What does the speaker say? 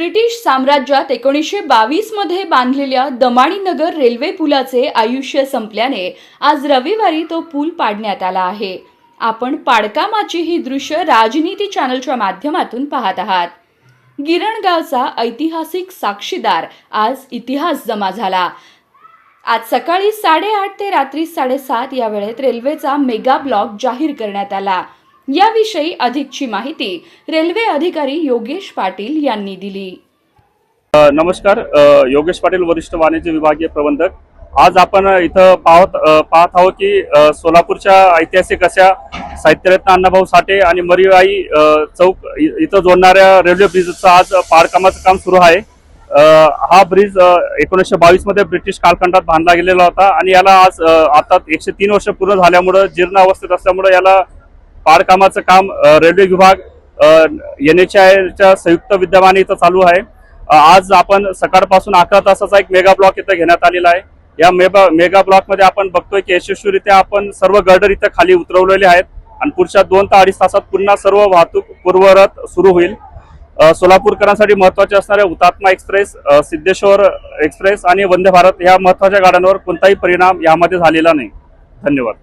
British साम्राज्यात एकोणीसशे बावीसमध्ये बांधलेल्या दमाणीनगर रेल्वे पुलाचे आयुष्य संपल्याने आज रविवारी तो पूल पाडण्यात आला आहे. आपण पाडकामाची ही दृश्य राजनीती चॅनलच्या माध्यमातून पाहत आहात. गिरणगावचा ऐतिहासिक साक्षीदार आज इतिहास जमा झाला. आज सकाळी साडेआठ ते रात्री साडेसात या वेळेत रेल्वेचा मेगा ब्लॉक जाहीर करण्यात आला. याविषयी अधिकची माहिती रेल्वे अधिकारी योगेश पाटील यांनी दिली. नमस्कार. योगेश पाटील वरिष्ठ वाणिज्य विभागीय प्रबंधक. आज आपण इथं पाहत पाहत आहोत की सोलापूरच्या ऐतिहासिक अशा साहित्यरत्न अण्णाभाऊ साठे आणि मरीबाई चौक इथं जोडणाऱ्या रेल्वे ब्रिजचं आज पाडकामाचं काम सुरू आहे. हा ब्रिज एकोणीसशे बावीसमध्ये ब्रिटिश कालखंडात बांधला गेलेला होता आणि याला आज आता एकशे तीन वर्ष पूर्ण झाल्यामुळं जीर्ण अवस्थेत असल्यामुळं याला पाडकामाचं काम रेल्वे विभाग एन एच आयच्या संयुक्त विद्यमाने इथं चालू आहे. आज आपण सकाळपासून अकरा तासाचा एक मेगा ब्लॉक इथं घेण्यात आलेला आहे. या मेगा मेगा ब्लॉकमध्ये आपण बघतोय की यशस्वीरित्या आपण सर्व गर्डर इथं खाली उतरवलेले आहेत आणि पुढच्या दोन ते अडीच तासात पुन्हा सर्व वाहतूक पूर्वरत सुरू होईल. सोलापूरकरांसाठी महत्त्वाचे असणाऱ्या हुतात्मा एक्सप्रेस सिद्धेश्वर एक्सप्रेस आणि वंदे भारत या महत्त्वाच्या गाड्यांवर कोणताही परिणाम यामध्ये झालेला नाही. धन्यवाद.